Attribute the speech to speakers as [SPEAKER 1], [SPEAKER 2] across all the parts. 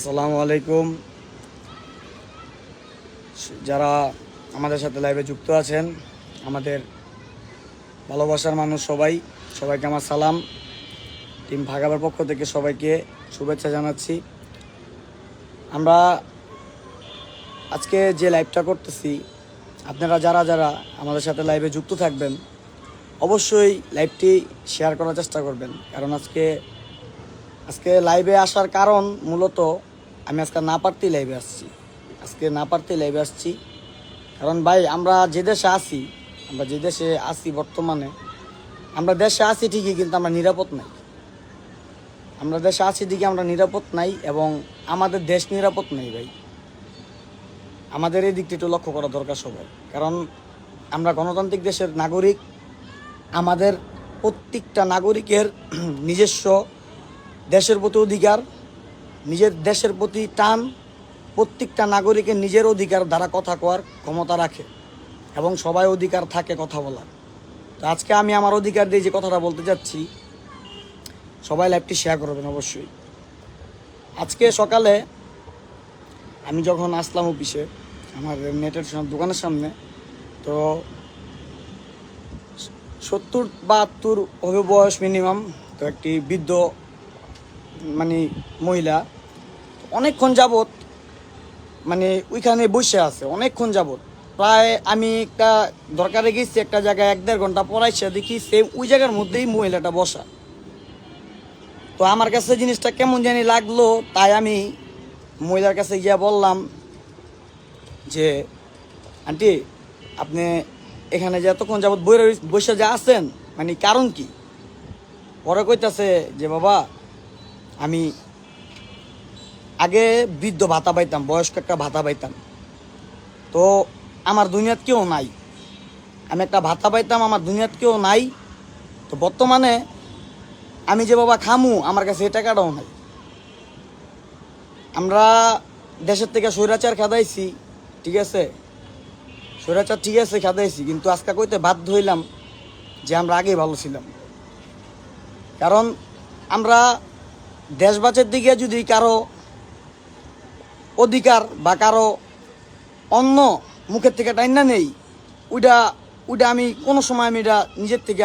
[SPEAKER 1] আসসালামু আলাইকুম। যারা আমাদের সাথে লাইভে যুক্ত আছেন, আমাদের ভালোবাসার মানুষ সবাই, সবাইকে আমার সালাম। টিম ভাগাবার পক্ষ থেকে সবাইকে শুভেচ্ছা জানাচ্ছি। আমরা আজকে যে লাইভটা করতেছি, আপনারা যারা যারা আমাদের সাথে লাইভে যুক্ত থাকবেন, অবশ্যই লাইভটি শেয়ার করার চেষ্টা করবেন। কারণ আজকে আজকে লাইভে আসার কারণ মূলত আমি আজকে না পারতেই লাইভে আসছি। আজকে না পারতেই লাইভে আসছি। কারণ ভাই, আমরা যে দেশে আছি, আমরা যে দেশে আছি বর্তমানে, আমরা দেশে আছি ঠিকই, কিন্তু আমরা নিরাপদ নাই। আমরা দেশে আছি ঠিকই, আমরা নিরাপদ নাই এবং আমাদের দেশ নিরাপদ নেই ভাই। আমাদের এই দিকটি একটু লক্ষ্য করা দরকার সবাই। কারণ আমরা গণতান্ত্রিক দেশের নাগরিক, আমাদের প্রত্যেকটা নাগরিকের নিজস্ব দেশের প্রতি অধিকার নিজের দেশের প্রতি টান, প্রত্যেকটা নাগরিকের নিজের অধিকার দ্বারা কথা কওয়ার ক্ষমতা রাখে এবং সবাই অধিকার থাকে কথা বলার। তো আজকে আমি আমার অধিকার দিয়ে যে কথাটা বলতে যাচ্ছি, সবাই লাইভটি শেয়ার করবেন অবশ্যই। আজকে সকালে আমি যখন আসলাম অফিসে, আমার নেটের দোকানের সামনে, তো সত্তর বাহাত্তর হবে বয়স মিনিমাম তো একটি বৃদ্ধ মানে মহিলা, অনেকক্ষণ যাবত মানে ওইখানে বসে আছে, অনেকক্ষণ যাবত প্রায় আমি একটা দরকারে গেছি, একটা জায়গায় এক দেড় ঘণ্টা পড়াইছে দেখি সেম ওই জায়গার মধ্যেই মহিলাটা বসা। তো আমার কাছে জিনিসটা কেমন জানি লাগল, তাই আমি মহিলার কাছে গিয়া বললাম যে, আন্টি, আপনি এখানে যে এতক্ষণ যাবত বইরে বসে যা আছেন মানে কারণ কি? পরে কইতাছে যে, বাবা আমি আগে বৃদ্ধ ভাতা পাইতাম, বয়স্ক একটা ভাতা পাইতাম। তো আমার দুনিয়াত কেউ নাই। আমি একটা ভাতা পাইতাম, আমার দুনিয়াত কেউ নাই। তো বর্তমানে আমি যে বাবা খামু, আমার কাছে এই টাকাটাও নাই। আমরা দেশের থেকে স্বৈরাচার খাদাইছি, ঠিক আছে? স্বৈরাচার ঠিক আছে, খাদাইছি, কিন্তু আজকে কইতে বাধ্য হইলাম যে আমরা আগেই ভালো ছিলাম। কারণ আমরা দেশবাচের দিকে যদি কারও অধিকার বা কারও অন্য মুখের থেকে টাইনা নেই ওইটা ওইটা আমি কোনো সময় আমি এটা নিজের থেকে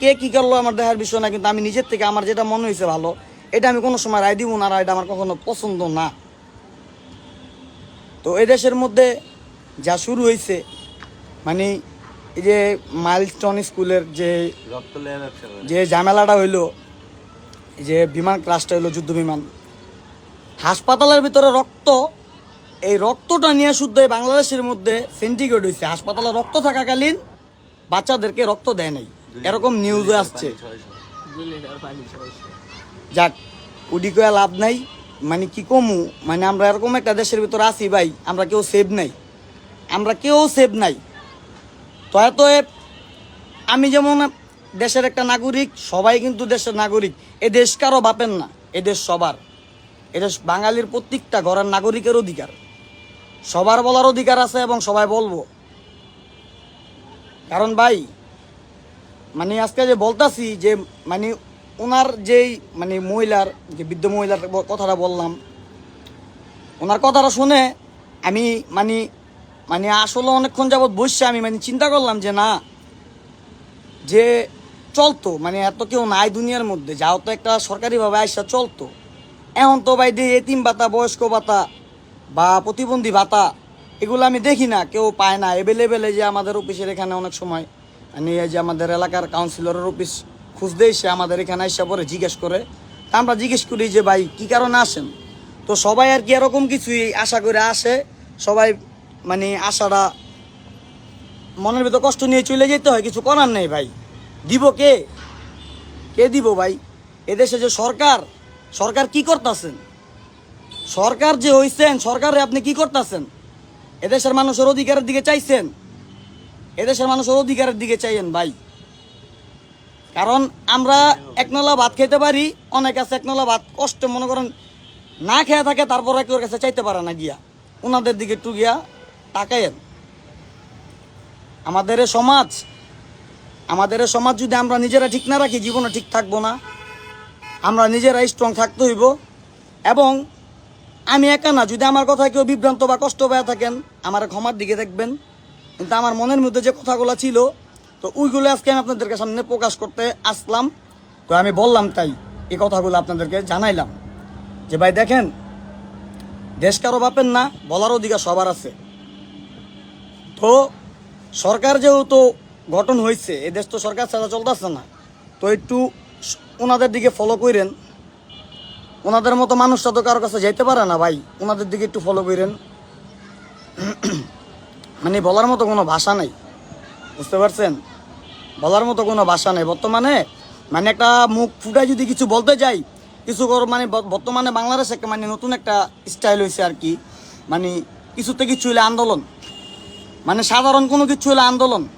[SPEAKER 1] কে কী করল আমার দেখার বিষয় না কিন্তু আমি নিজের থেকে আমার যেটা মনে হয়েছে ভালো এটা আমি কোনো সময় রায় দিব না আর এটা আমার কখনো পছন্দ না। তো এই দেশের মধ্যে যা শুরু হয়েছে মানে এই যে মাইলস্টোন স্কুলের যে যে ঝামেলাটা হইল যে বিমান ক্রাশটা হইল যুদ্ধ বিমান। হাসপাতালের ভিতরে রক্ত এই রক্তটা নিয়ে শুদ্ধ এই বাংলাদেশের মধ্যে সেন্টিগ্রেড হয়েছে হাসপাতালে রক্ত থাকাকালীন বাচ্চাদেরকে রক্ত দেয় নাই। এরকম নিউজে আসছে। যাক উডি কয়া লাভ নাই। মানে কি কমু? মানে আমরা এরকম একটা দেশের ভিতরে আছি ভাই আমরা কেউ সেভ নাই। আমরা কেউ সেভ নাই। তো এত আমি যেমন দেশের একটা নাগরিক সবাই কিন্তু দেশের নাগরিক। এ দেশ কারও বাপেন না এ দেশ সবার। এ দেশ বাঙালির প্রত্যেকটা ঘরের নাগরিকের অধিকার। সবার বলার অধিকার আছে এবং সবাই বলব। কারণ ভাই মানে আজকে যে বলতাছি যে মানে ওনার যেই মানে মহিলার, যে বৃদ্ধ মহিলার কথাটা বললাম, ওনার কথাটা শুনে আমি মানে মানে আসলে অনেকক্ষণ যাবৎ বসছে আমি মানে চিন্তা করলাম যে না, যে চলতো মানে এত কেউ নাই দুনিয়ার মধ্যে, যাও তো একটা সরকারিভাবে আইসা চলতো। এখন তো ভাই দিয়ে এতিম ভাতা, বয়স্ক ভাতা বা প্রতিবন্ধী ভাতা, এগুলো আমি দেখি না, কেউ পায় না। এভেলেবেলে যে আমাদের অফিসের এখানে অনেক সময় মানে এই যে আমাদের এলাকার কাউন্সিলরের অফিস খুঁজতে এসে আমাদের এখানে আইসা পরে জিজ্ঞেস করে। তা আমরা জিজ্ঞেস করি যে, ভাই, কি কারণে আসেন? তো সবাই আর কি এরকম কিছুই আশা করে আসে। সবাই মানে আশাটা মনের ভিতর কষ্ট নিয়ে চলে যেতে হয়, কিছু করার নেই ভাই। দিব কে? কে দিব ভাই? এদেশে যে সরকার সরকার কি করতেছেন? সরকার যে হইছেন, সরকারে আপনি কি করতেছেন? এদেশের মানুষের অধিকারের দিকে চাইছেন? এদেশের মানুষের অধিকারের দিকে চাইয়েন ভাই। কারণ আমরা একনলা ভাত খেতে পারি, অনেক আছে একনলা ভাত কষ্ট, মনে করেন না খেয়ে থাকে, তারপরে ওর কাছে চাইতে পারে না গিয়া। ওনাদের দিকে একটু গিয়া তাকায়েন। আমাদের সমাজ আমাদের সমাজ যদি আমরা নিজেরা ঠিক না রাখি জীবনে ঠিক থাকব না। আমরা নিজেরা স্ট্রং থাকতে হইব। এবং আমি একা না, যদি আমার কথা কেউ বিভ্রান্ত বা কষ্ট পেয়ে থাকেন, আমার ক্ষমার দিকে দেখবেন। কিন্তু আমার মনের মধ্যে যে কথাগুলো ছিল, তো ওইগুলো আজকে আমি আপনাদেরকে সামনে প্রকাশ করতে আসলাম। তো আমি বললাম তাই, এই কথাগুলো আপনাদেরকে জানাইলাম। যে ভাই দেখেন, দেশ কারও বাপের না, বলার অধিকার সবার আছে। তো সরকার যেহেতু গঠন হয়েছে, এ দেশ তো সরকার ছাড়া চলতেছে না। তো একটু ওনাদের দিকে ফলো করেন ওনাদের মতো মানুষটা তো কারোর কাছে যেতে পারে না ভাই। ওনাদের দিকে একটু ফলো করেন মানে বলার মতো কোনো ভাষা নেই। বুঝতে পারছেন? বলার মতো কোনো ভাষা নেই। বর্তমানে মানে একটা মুখ ফুটায় যদি কিছু বলতে যাই, কিছু কর- মানে বর্তমানে বাংলাদেশ একটা মানে নতুন একটা স্টাইল হয়েছে আর কি। মানে কিছুতে কিছু হলে আন্দোলন। মানে সাধারণ কোনো কিছু হলে আন্দোলন।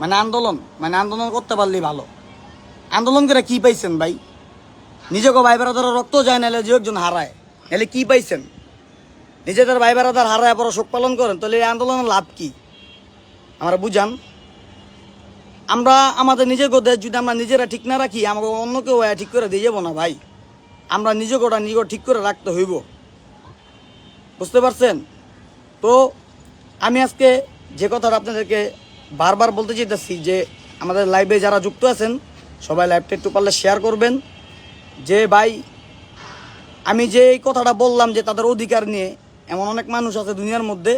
[SPEAKER 1] মানে আন্দোলন মানে আন্দোলন করতে পারলেই ভালো। আন্দোলন করে কি পাইছেন ভাই? নিজেকে ভাই বেড়াদার রক্ত যায়, নাহলে যে একজন হারায়, নাহলে কি পাইছেন? নিজেদের ভাই বেড়াদার হারায় পর শোক পালন করেন, তাহলে এই আন্দোলনের লাভ কি? আমরা বুঝান। আমরা আমাদের নিজের দেশ যদি আমরা নিজেরা ঠিক না রাখি, আমাকে অন্য কেউ ঠিক করে দিয়ে যাব না ভাই। আমরা নিজে গোটা নিজে ঠিক করে রাখতে হইব। বুঝতে পারছেন? তো আমি আজকে যে কথাটা আপনাদেরকে বারবার বলতে চাইতেছি যে আমাদের লাইভে যারা যুক্ত আছেন, সবাই লাইভটা একটু পারলে শেয়ার করবেন। যে ভাই, আমি যে এই কথাটা বললাম যে তাদের অধিকার নিয়ে, এমন অনেক মানুষ আছে দুনিয়ার মধ্যে,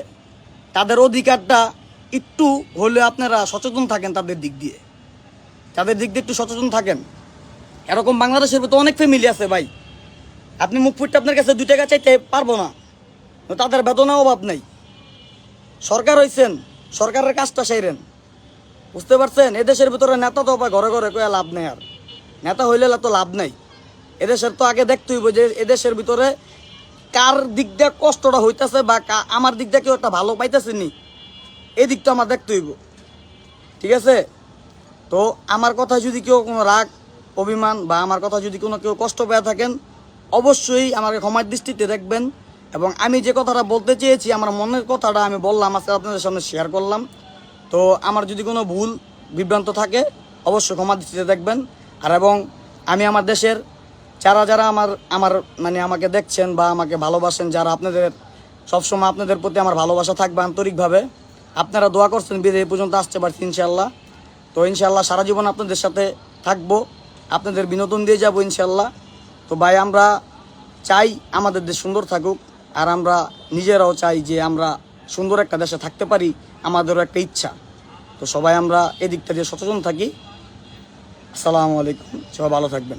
[SPEAKER 1] তাদের অধিকারটা একটু হলে আপনারা সচেতন থাকেন তাদের দিক দিয়ে। তাদের দিক দিয়ে একটু সচেতন থাকেন। এরকম বাংলাদেশের ভিতরে অনেক ফ্যামিলি আছে ভাই। আপনি মুখ ফুটতে আপনার কাছে দুই টাকা চাইতে পারব না। তাদের বেতনের অভাব নেই। সরকার হইছেন সরকারের কাজটা সাইরেন বুঝতে পারছেন? এদেশের ভিতরে নেতা তো ঘরে ঘরে কয়ে লাভ নেই আর। নেতা হইলে তো লাভ নাই। এদেশের তো আগে দেখতে হইব যে এদেশের ভিতরে কার দিক দিয়ে কষ্টটা হইতেছে বা আমার দিক দিয়ে কেউ একটা ভালো পাইতেছে নি? এই দিকটা আমার দেখতে হইব। ঠিক আছে? তো আমার কথা যদি কেউ কোনো রাগ, অভিমান বা আমার কথা যদি কোনো কেউ কষ্ট পেয়ে থাকেন, অবশ্যই আমাকে ক্ষমার দৃষ্টিতে দেখবেন। এবং আমি যে কথাটা বলতে চেয়েছি, আমার মনের কথাটা আমি বললাম, আজকে আপনাদের সামনে শেয়ার করলাম। তো আমার যদি কোনো ভুল, বিভ্রান্ত থাকে, অবশ্যই ক্ষমা দৃষ্টিতে দেখবেন। আর এবং আমি আমার দেশের যারা যারা আমার আমার মানে আমাকে দেখছেন বা আমাকে ভালোবাসেন, যারা আপনাদের, সবসময় আপনাদের প্রতি আমার ভালোবাসা থাকবে আন্তরিকভাবে, আপনারা দোয়া করছেন বিদে এই পর্যন্ত আসতে পারছি ইনশাল্লাহ তো ইনশাল্লাহ সারা জীবন আপনাদের সাথে থাকব, আপনাদের বিনোদন দিয়ে যাব ইনশাল্লাহ তো ভাই, আমরা চাই আমাদের দেশ সুন্দর থাকুক। আর আমরা নিজেরাও চাই যে আমরা সুন্দর একটা দেশে থাকতে পারি, আমাদেরও একটা ইচ্ছা। তো সবাই আমরা এদিকটা দিয়ে সচেতন থাকি। আসসালামু আলাইকুম, সবাই ভালো থাকবেন।